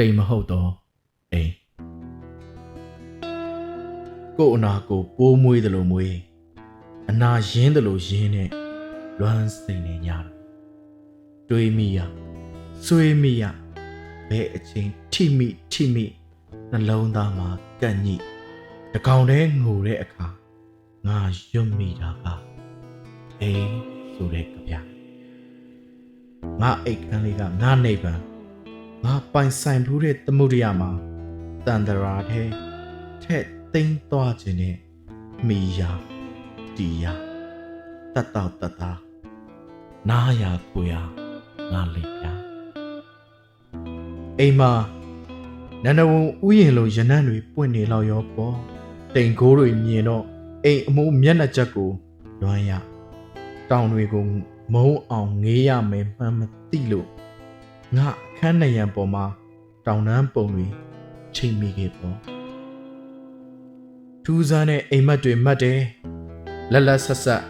တိမ်မဟုတ်တော့အိမ်ကို့အနာကိုပိုးမွေးတယ်လို့မွေးအနာရင်းတယ်လို့ရင်းနဲ့လွမ်းစိန်နေညတာတွေးမိရဆွေးမိရဘဲအချင်းထိမိထိမိနှလုံးသားမှာကန့်ညိတကောင်တည်းငိုတဲ့အခါငါရွတ်မိတာကအိမ်ဆိုတဲ့ကြပြငါအိတ်ခမ်းလေးကငါနေပံ ငါပိုင်ဆိုင်ဘူးတဲ့သမှုရိယမှာတန်တရာတဲ့ထက်သိမ်းသွားခြင်းနဲ့မိယာတီယာတတ်တော့တတ်တာနာယာကိုယာငါလေးပြအိမ်မှာနန္ဒဝန်ဥယျင်လိုရနံ့တွေပွင့်နေလောက်ရောပေါ့တိမ်ကိုးတွေမြင်တော့အိမ်အမိုးမျက်နှာချက်ကိုလွမ်းရတောင်တွေကိုမုံအောင်ငေးရမယ်မှန်းမသိလို့ငါအ ခန်းနရံပေါ်မှာတောင်တန်းပုံတွေချိန်မိခဲ့ပေါ့ထူးဆန်းတဲ့အိမ်မက်တွေမှတ်တယ်လက်လက်ဆက်ဆက်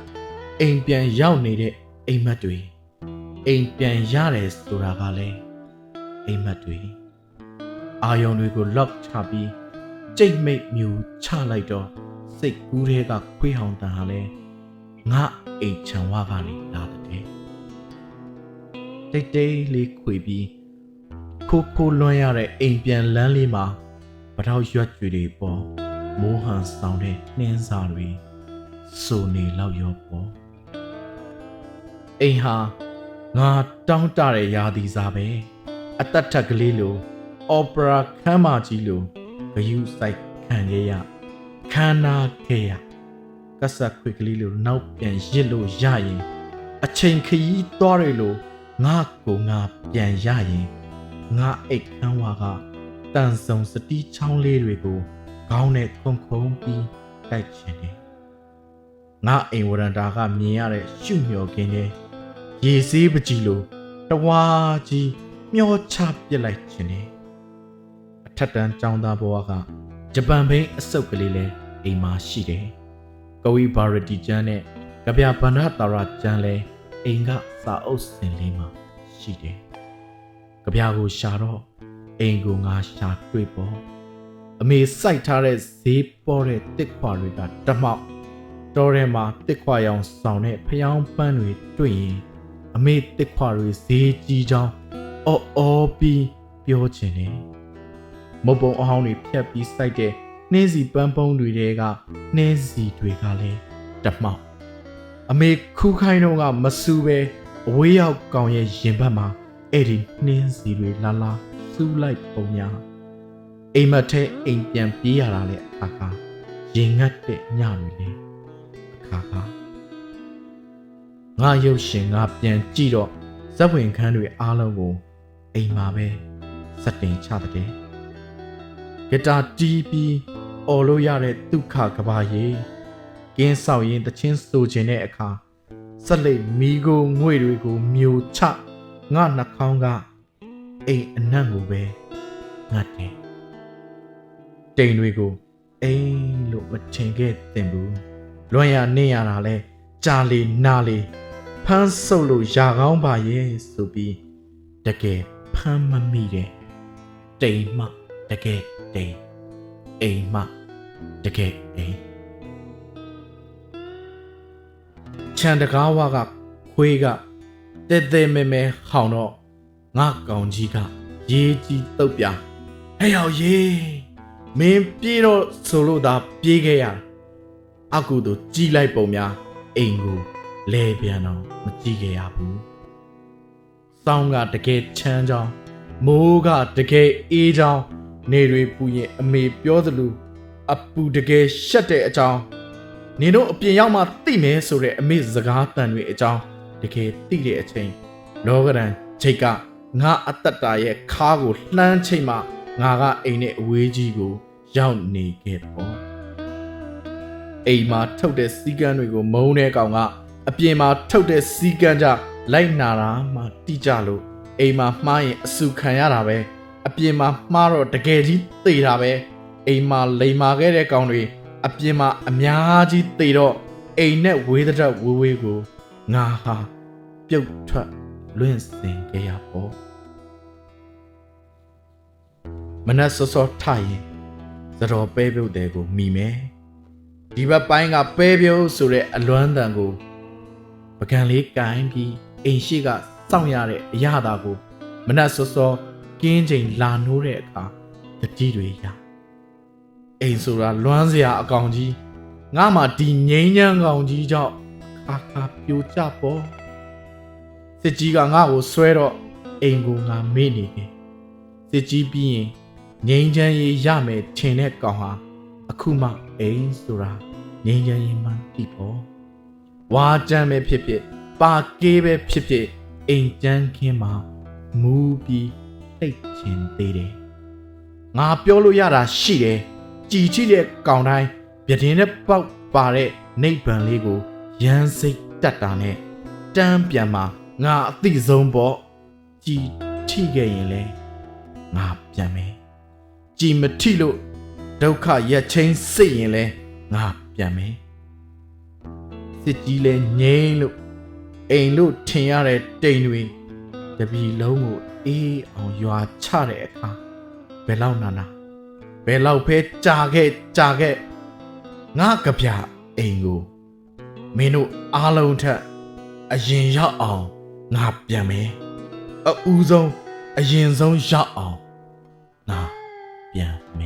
အိမ်ပြန်ရောက်နေတဲ့အိမ်မက်တွေအိမ်ပြန်ရတယ်ဆိုတာကလည်းအိမ်မက်တွေအာယုံတွေကို lock ချပြီးကြိတ်မိတ်မျိုးချလိုက်တော့စိတ်ကူးတဲ့ကခွေးဟောင်တန်ဟာလဲငါအိမ်ချံဝါကနေလာတဲ့တိတ်တိတ်လေးခွေပြီး ခိုးခိုးလွှမ်းရတဲ့အိမ်ပြန်လမ်းလေးမှာပထောက်ရွက်ကြွေတွေပေါ်မိုးဟန်ဆောင်တဲ့နှင်းစာတွေစုံနေလောက်ရောပေါ်အိမ်ဟာငါတောင်းတတဲ့ရာသီစားပဲအသက်ထက်ကလေးလိုအော်ပရာခမ်းမကြီးလိုဂယုစိုက်ခံခဲ့ရခမ်းနာခဲ့ရကဆတ်ခွေကလေးလိုနောက်ပြန်ရစ်လို့ရရင် အချိန်ခရီးသွားရလို့ငါကိုငါပြန်ရရင် ငါအိတ်ခမ်းဝါကတန်ဆုံစတီးချောင်းလေးတွေကိုခေါင်းနဲ့ခုန်ခုန်ပြီးတိုက်ချင်တယ်ငါအိမ်ဝရန်တာကမြင်ရတဲ့ရှုမျောခင်းတဲ့ရေစေးပကြီးလိုတဝါကြီးမျောချပစ်လိုက်ခြင်းနဲ့အထက်တန်းចောင်းသားဘဝကဂျပန်ဘိန်းအစုပ်ကလေးလဲအိမ်မှာရှိတယ်။ကဝီဘာရတီကျန်းနဲ့ကဗျာဗန္ဒတာရာကျန်းလဲအိမ်ကစာအုပ်စင်လေးမှာရှိတယ်။ ကဗျာကိုရှာတော့အိမ်ကိုငါရှာတွေ့ပေါ့။အမေစိုက်ထားတဲ့ဈေးပေါ်တဲ့တစ်ခွာတွေကတမောက်တော်ထဲမှာတစ်ခွာရောင်ဆောင်တဲ့ဖျောင်းပန်းတွေတွေ့ရင်အမေတစ်ခွာတွေဈေးကြီးချောင်းအော်အော်ပြီးပြောချင်တယ်မုတ်ပုံအဟောင်းတွေဖြတ်ပြီးစိုက်တဲ့နှင်းစီပန်းပုံးတွေတဲကနှင်းစီတွေကလည်းတမောက်အမေခူးခိုင်းတော့ကမဆူပဲအဝေးရောက်ကောင်ရဲ့ရင်ဘတ်မှာ အဲ့ဒီနှင်းစီတွေလာလာစူးလိုက်ပုံများအိမ်မက်ထဲအိမ်ပြန်ပြေးရတာလေအခါခါရင်ငတ်တဲ့ညတွေလေအခါခါငါရုပ်ရှင်ငါပြန်ကြည့်တော့ဇက်ဝင်ခန်းတွေအားလုံးကိုအိမ်မှာပဲစတင်ချတဲ့ဂီတာတီးပြီးအော်လို့ရတဲ့ဒုက္ခကဘာရေကင်းဆောက်ရင်တချင်းဆိုခြင်းတဲ့အခါဆက်လက်မီကိုငွေတွေကိုမျိုးချ ငါနှာခေါင်းကအိမ်အနံ့ကိုပဲငတ်တယ်တိမ်တွေကိုအိမ်လို့မထင်ခဲ့တင်ဘူးလွန်ရနင့်ရတာလဲကြာလေနာလေဖမ်းဆုပ်လို့ရာကောင်းပါရဲ့ဆိုပြီးတကယ်ဖမ်းမမိတဲ့တိမ်မှတကယ်တိမ်အိမ်မှတကယ်အိမ်ချန်တကားဝါကခွေးက တဲတဲမဲမဲဟောင်းတော့ငါကောင်ကြီးကရေးကြီးတုတ်ပြဟဲ့ရောက်ရေးမင်းပြေးတော့ဆိုလို့သာပြေးခဲ့ရအကူတို့ကြီးလိုက်ပုံများအိမ်ကိုလဲပြန်တော့မကြည့်ခဲ့ရဘူးစောင်းကတကယ်ချမ်းကြောင်းမိုးကတကယ်အေးကြောင်းနေတွေပူရင်အမေပြောသလိုအပူတကယ်ရှက်တဲ့အကြောင်းနင်တို့အပြင်ရောက်မှသိမယ်ဆိုတဲ့အမေစကားတန်တွေအကြောင်း တကယ်သိတဲ့အချိန်လောကရန်ချိတ်ကငါအသက်တာရဲ့ခါကိုလှမ်းချိန်မှငါကအိမ်နဲ့အဝေးကြီးကို ရောက်နေခဲ့ပေါ့အိမ်မှာထုတ်တဲ့စီကန်းတွေကိုမုံတဲ့ကောင်ကအပြင်မှာထုတ်တဲ့စီကန်းကြလိုက်နာတာမှတိကြလို့အိမ်မှာမှားရင်အဆူခံရတာပဲအပြင်မှာမှားတော့တကယ်ကြီးသေတာပဲအိမ်မှာလိန်မာခဲ့တဲ့ကောင်တွေအပြင်မှာအများကြီးသေတော့အိမ်နဲ့ဝေးတဲ့ဝေးဝေးကို ငါဟာပြုတ်ထွက်လွင့်စင်ခဲ့ရပေါ့မနက်စောစောထရင်သတော်ပဲပြုတ်တယ်ကိုမိမယ်ဒီဘက်ပိုင်းကပဲပြုတ်ဆိုတဲ့အလွမ်းတန်ကိုပကံလေးကင်ပြီးအိမ်ရှိကစောင့်ရတဲ့အရာသာကိုမနက်စောစောကင်းချိန်လာနိုးတဲ့အခါတတိတွေရအိမ်ဆိုတာလွမ်းစရာအကောင်ကြီးငါမှဒီငိမ့်ညံကောင်ကြီးကြောင့် ခါခါပြိုကျပေါ်စစ်ကြီးကငါ့ကိုဆွဲတော့အိမ်ကိုငါမေ့နေတယ်စစ်ကြီးပြီးရင်ငိမ့်ချမ်းရေးရမယ်ထင်တဲ့ကောင်ဟာအခုမှအိမ်ဆိုတာငိမ့်ချမ်းရေးမှတိပေါ်ဝါကြမ်းပဲဖြစ်ဖြစ်ပါကေးပဲဖြစ်ဖြစ်အိမ်ကြမ်းခင်းမှာမူးပြီးတိတ်ချင်သေးတယ်ငါပြောလို့ရတာရှိတယ်ကြည်ချိတဲ့ကောင်တိုင်းပြတင်းနဲ့ပေါက်ပါတဲ့နိဗ္ဗာန်လေးကို ရမ်းစိတ်တက်တာနဲ့တန်းပြန်မှာငါအသိဆုံးပေါ့ကြည်ထိခဲ့ရင်လဲငါပြန်မယ်ကြည်မထိလို့ဒုက္ခရက်ချင်းစိတ်ရင်လဲငါပြန်မယ်စစ်ကြီးလဲငိမ့်လို့အိမ်လို့ထင်ရတဲ့တိမ်တွေတပြီလုံးကိုအေးအောင်ရွာချတဲ့အခါဘယ်လောက်နာနာဘယ်လောက်ဖဲကြာခဲ့ကြာခဲ့ငါကြပြအိမ်ကို မင်းတို့အားလုံးထက်အရင်ရောက်အောင်ငါပြန်မယ်အဦးဆုံးအရင်ဆုံးရောက်အောင်ငါပြန်မယ်